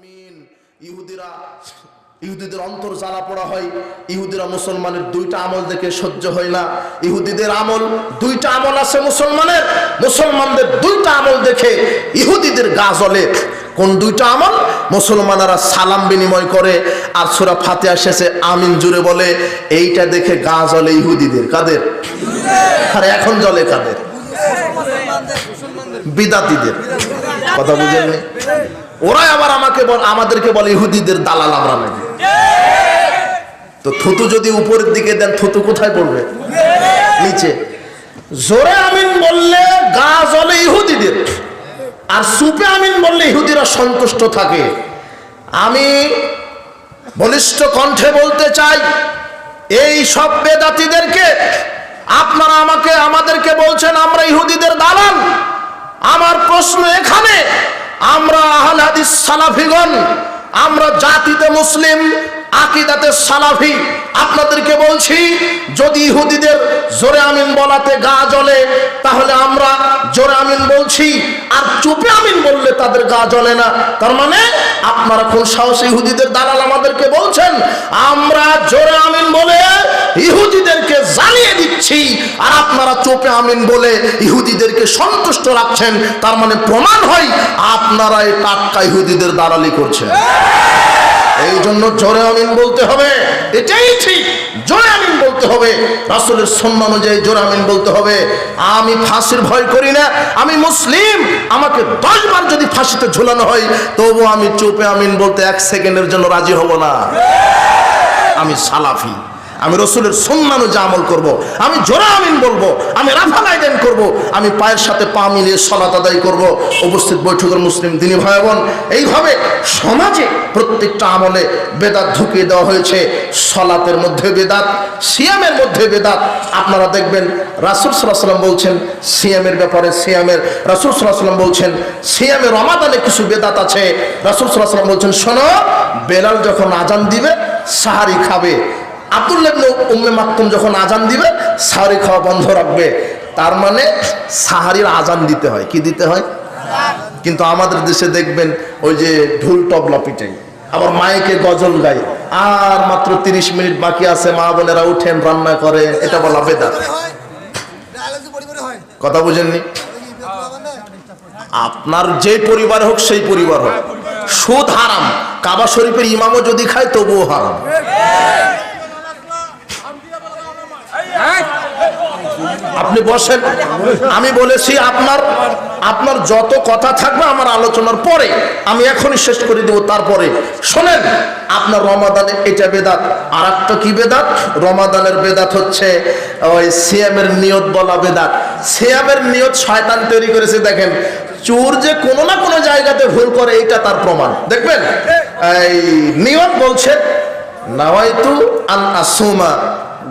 আমিন ইহুদিরা ইহুদিদের অন্তর জ্বালা পড়া হয় ইহুদিরা মুসলমানের দুইটা আমল দেখে সহ্য হয় না। ইহুদিদের আমল দুইটা আমল আছে মুসলমানের মুসলমানদের দুইটা আমল দেখে ইহুদিদের গা জ্বলে। কোন দুইটা আমল? মুসলমানেরা সালাম বিনিময় করে আর সুরা ফাতে শেষে আমিন জুড়ে বলে এইটা দেখে গা জ্বলে ইহুদিদের। কাদের? আর এখন জ্বলে কাদের? বিদাতিদের। কথা বুঝেননি? ওরাই আবার আমাকে বল আমাদেরকে বলে ইহুদিদের দালাল আমরা নাকি? তো থুতু যদি উপরের দিকে দেন, থুতু কোথায় পড়বে? নিচে। জোরে আমিন বললে গা জ্বলে ইহুদিদের। আর সুপে আমিন বললে ইহুদিরা সন্তুষ্ট থাকে। আমি বলিষ্ঠ কণ্ঠে বলতে চাই, এই সব বেদাতিদেরকে, আপনারা আমাকে, আমাদেরকে বলছেন আমরা ইহুদিদের দালাল। আমার প্রশ্ন এখানে আমরা আহলে হাদিস সালাফিগণ, আমরা জাতিতে মুসলিম, আকিদাতে সালাফি। আপনাদেরকে বলছি, যদি ইহুদিদের জোরে আমিন বলাতে গা জ্বলে, তাহলে আমরা জোরে আমিন বলছি, আর চুপে আমিন বললে তাদের গা জ্বলে না। তার মানে আপনারা কোন সাহসী ইহুদিদের দালাল আমাদেরকে বলছেন? আমরা জোরে আমিন বলে ইহুদিদেরকে জ্বালিয়ে দিচ্ছি। আর আপনারা চোপে আমিন বলে ইহুদিদেরকে সন্তুষ্ট রাখছেন, তার মানে প্রমাণ হয় আপনারা এই টাটকা ইহুদিদের দালালি করছেন। এই জন্য জোরে আমিন বলতে হবে। এটাই ঠিক, জোরে আমিন বলতে হবে। রাসুলের সন্না অনুযায়ী জোরে আমিন বলতে হবে। আমি ফাঁসির ভয় করি না, আমি মুসলিম, আমাকে দশবার যদি ফাঁসিতে ঝুলানো হয় তবু আমি চুপে আমিন বলতে এক সেকেন্ডের জন্য রাজি হব না। আমি সালাফি। আমি রসুলের সম্মান যা আমল করব। আমি জোরা আমিন বলব, আমি রাফাল আইদেন করব। আমি পায়ের সাথে পা মিলিয়ে সলাত আদায় করব। উপস্থিত বৈঠকের মুসলিম দিনী ভাই বোন এইভাবে সমাজে প্রত্যেকটা আমলে বেদাত ঢুকিয়ে দেওয়া হয়েছে সলাতের মধ্যে বেদাত, সিয়ামের মধ্যে বেদাত আপনারা দেখবেন রাসুল সাল্লাম বলছেন, সিয়ামের ব্যাপারে সিয়ামের, রাসুল সাল্লাম বলছেন সিয়ামের রমাদানে কিছু বেদাত আছে রাসুল সাল্লাম বলছেন, শোনো, বেলাল যখন আজান দিবে, সাহারি খাবে আব্দুল্লাহ উম্মে মাকতুম যখন আজান দিবে সাহারি খাওয়া বন্ধ রাখবে। তার মানে সাহারির আজান দিতে হয়। কি দিতে হয়? কিন্তু আমাদের দেশে দেখবেন, ওই যে ঢুল তবলা পিটাই। আবার মাইকে গজল গায়। আর মাত্র তিরিশ মিনিট বাকি আছে, মা বোনেরা উঠেন, রান্না করে। এটা বলা হয় কথা বুঝেননি? আপনার যে পরিবার হোক, সেই পরিবার হোক। সুদ হারাম। কাবা শরীফের ইমামও যদি খায়, তবুও হারাম। আপনি বসেন। আমি বলেছি, আপনার আপনার যত কথা থাকবে আমার আলোচনার পরে আমি এখনই শেষ করে দেব, তারপরে। শোনেন, আপনার রমাদানে এটা বেদাত আর একটা কি বেদাত? রমাদানের বেদাত হচ্ছে ওই সিয়ামের নিয়ত বলা বেদাত। সিয়ামের নিয়ত শয়তান তৈরি করেছে, দেখেন, চোর যে কোনো না কোনো জায়গাতে ভুল করে এটা তার প্রমাণ। দেখবেন? এই নিয়ত বলছে, নাওয়াইতু আন আসুমা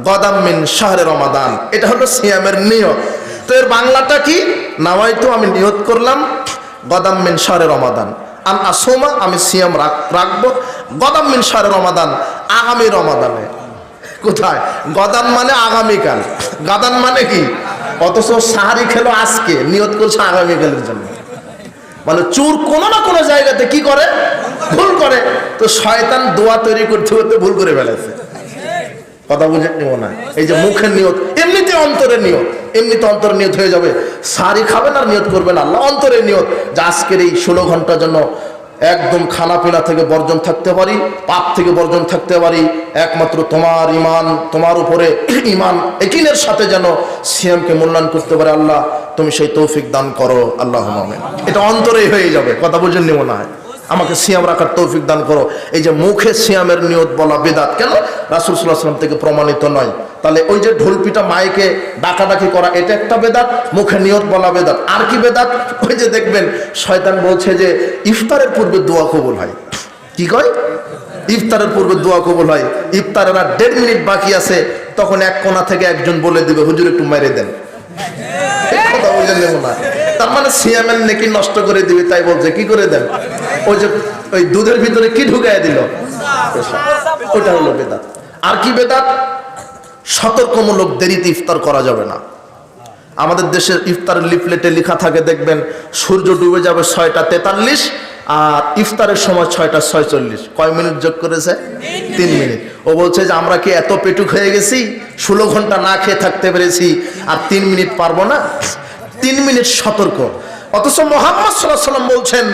গদাম্মিন শাহরে রমাদান। এটা হলো সিয়ামের নিয়ত। তো এর বাংলাটা কি? নাওয়াইতু আমি নিয়ত করলাম গদাম্মিন শাহরে রমাদান। আন আসুমা আমি সিয়াম রাখব গদাম্মিন শাহরে রমাদান আগামী রমাদানে। কোথায়? গদান মানে আগামীকাল। গাদান মানে কি? অথচ সাহারি খেলো আজকে, নিয়ত করছে আগামীকালের জন্য। মানে চোর কোনো না কোনো জায়গাতে কি করে? ভুল করে। তো শয়তান দোয়া তৈরি করতে করতে ভুল করে ফেলেছে। কথা বুঝে নিও না। এই যে মুখের নিয়ত, এমনিতে অন্তরের নিয়ত, এমনিতে অন্তরের নিয়ত হয়ে যাবে। সারি খাবেন আর নিয়ত করবেন আল্লাহ অন্তরের নিয়ত, যে আজকের এই ষোলো ঘণ্টার জন্য একদম খানা পিনা থেকে বর্জন থাকতে পারি, পাপ থেকে বর্জন থাকতে পারি, একমাত্র তোমার ইমান তোমার উপরে ইমান একিনের সাথে যেন সিয়ামকে মূল্যায়ন করতে পারে আল্লাহ, তুমি সেই তৌফিক দান করো। আল্লাহ। এটা অন্তরেই হয়ে যাবে, কথা বুঝেন নিব না। আমাকে সিয়াম রাখার তৌফিক দান করো। এই যে মুখে সিয়ামের নিয়ত বলা বেদাত, কেন? রাসুল সাল্লাহাম থেকে প্রমাণিত নয়। তাহলে ওই যে ঢোলপিটা মাইকে ডাকাডাকি করা, এটা একটা বেদাত? মুখে নিয়ত বলা বেদাত। আর কি বেদাত? ওই যে দেখবেন, শয়তান বলছে যে, ইফতারের পূর্বে দোয়া কবুল হয়। কি কয়? ইফতারের পূর্বে দোয়া কবুল হয়। ইফতারের আর দেড় মিনিট বাকি আছে, তখন এক কোণা থেকে একজন বলে দিবে, হুজুর, একটু মেরে দেন। কথা বলে নেব না। তার মানে সিয়ামের নাকি নষ্ট করে দিবে, তাই বলছে, কি করে দেন? ওই যে, ওই দুধের ভিতরে কি ঢুকায় দিল? ওটা হলো বেদাত। আর কি বেদাত? সতর্কমূলক দেরিতে ইফতার করা যাবে না। আমাদের দেশের ইফতারের লিফলেটে লেখা থাকে, দেখবেন, সূর্য ডুবে যাবে ছয়টা তেতাল্লিশ আর ইফতারের সময় ছয়টা ছয়চল্লিশ। কয় মিনিট যোগ করেছে? তিন মিনিট। ও বলছে যে, আমরা কি এত পেটুক হয়ে গেছি? ষোলো ঘণ্টা না খেয়ে থাকতে পেরেছি আর তিন মিনিট পারব না? তিন মিনিট সতর্ক। অথচ মোহাম্মদ সাল্লাহ সাল্লাম বলছেন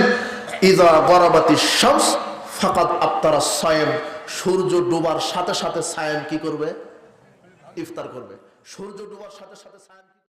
ইদা গরাবাতি শামস, ফাকাদ আফতারা সায়েম। সূর্য ডোবার সাথে সাথে সায়েম কি করবে? ইফতার করবে। সূর্য ডোবার সাথে সাথে সায়েম